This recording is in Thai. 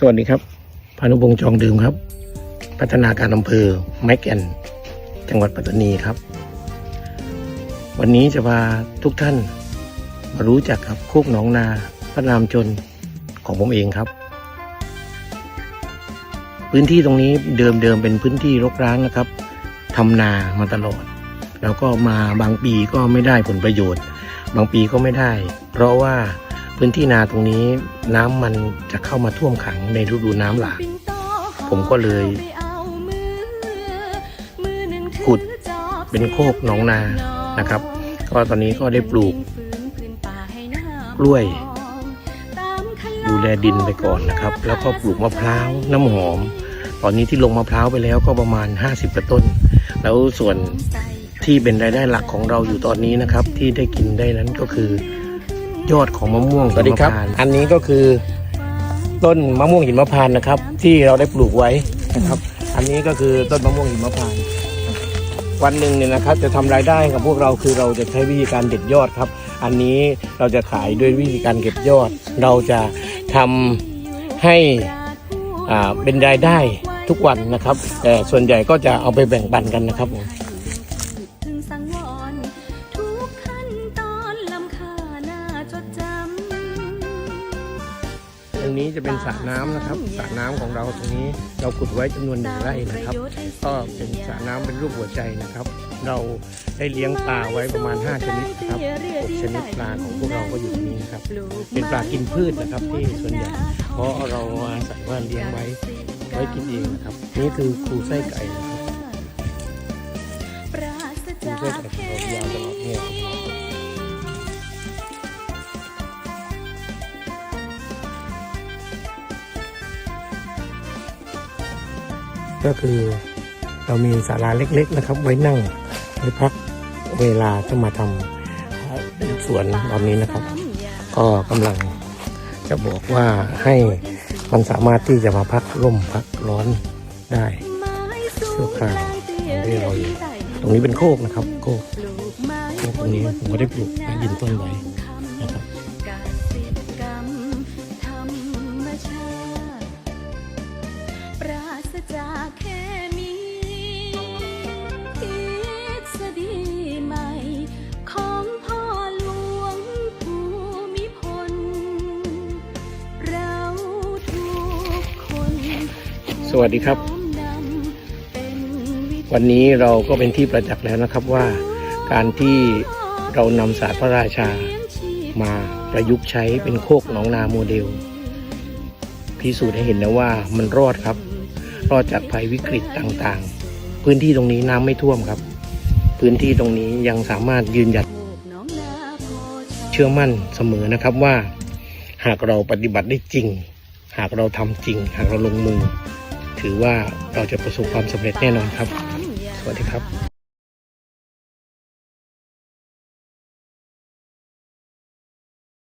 สวัสดีครับ พานุพงษ์จองดื่มครับ พัฒนาการอำเภอไม้แก่นจังหวัดปัตตานีครับ วันนี้จะพาทุกท่านมารู้จักกับโคกหนองนาพระนามชนของผมเองครับ พื้นที่ตรงนี้เดิมเดิมๆเป็นพื้นที่รกร้างนะครับทำนามาตลอด แล้วก็มาบางปีก็ไม่ได้ผลประโยชน์ บางปีก็ไม่ได้ เพราะว่า พื้นที่นาตรงนี้น้ำมันจะเข้ามาท่วมขังในฤดูน้ำหลากผมก็เลยขุดเป็นโคกหนองนานะครับ ก็ตอนนี้ก็ได้ปลูกกล้วย ดูแลดินไปก่อนนะครับ แล้วก็ปลูกมะพร้าวน้ำหอม ตอนนี้ที่ลงมะพร้าวไปแล้วก็ประมาณ 50กว่าต้น แล้วส่วนที่เป็นรายได้หลักของเราอยู่ตอนนี้นะครับ ที่ได้กินได้นั้นก็คือ ยอดของมะม่วงสวัสดีครับหิมพานต์อันนี้ก็คือต้นมะม่วงหิมพานต์นะครับ ที่เราได้ปลูกไว้นะครับ อันนี้ก็คือต้นมะม่วงหิมพานต์วันหนึ่งเนี่ยนะครับจะทำรายได้กับพวกเราคือเราจะใช้วิธีการเด็ดยอดครับ อันนี้เราจะขายด้วยวิธีการเก็บยอด เราจะทำให้อ่าเป็นรายได้ทุกวันนะครับ แต่ส่วนใหญ่ก็จะเอาไปแบ่งปันกันนะครับผม นี้จะเป็นสระน้ำนะครับสระน้ำของเราตรงนี้เราขุดไว้จำนวนหนึ่งไร่นะครับ ก็เป็นสระน้ำเป็นรูปหัวใจนะครับ เราได้เลี้ยงปลาไว้ประมาณ 5 ชนิดนะครับ6ชนิดปลาของพวกเราก็อยู่ตรงนี้นะครับ เป็นปลากินพืชนะครับที่ส่วนใหญ่เพราะเราอาศัยว่าเลี้ยงไว้ไว้กินเองนะครับ นี่คือครูไส้ไก่นะครับปราศคูจาไส้ไก่ของเรา ก็คือเรามีศาลาเล็กๆนะครับ ไว้นั่งไว้พักเวลาต้องมาทำสวนตอนนี้นะครับ ก็กำลังจะบอกว่าให้มันสามารถที่จะมาพักร่มพักร้อนได้ชั่วคราวที่เราอยู่ตรงนี้เป็นโคกนะครับ โคกโคกตรงนี้ผมก็ได้ปลูกไม้ยืนต้นไว้ วัสดีครับ วันนี้เราก็เป็นที่ประจักษ์แล้วนะครับว่า การที่เรานำศาสตร์พระราชามาประยุกต์ใช้เป็นโคกหนองนาโมเดล พิสูจน์ให้เห็นแล้วว่ามันรอดครับ รอดจากภัยวิกฤตต่างๆ พื้นที่ตรงนี้น้ำไม่ท่วมครับ พื้นที่ตรงนี้ยังสามารถยืนหยัดเชื่อมั่นเสมอนะครับว่า หากเราปฏิบัติได้จริง หากเราทำจริง หากเราลงมือ ถือว่าเราจะประสบความสำเร็จแน่นอนครับ สวัสดีครับ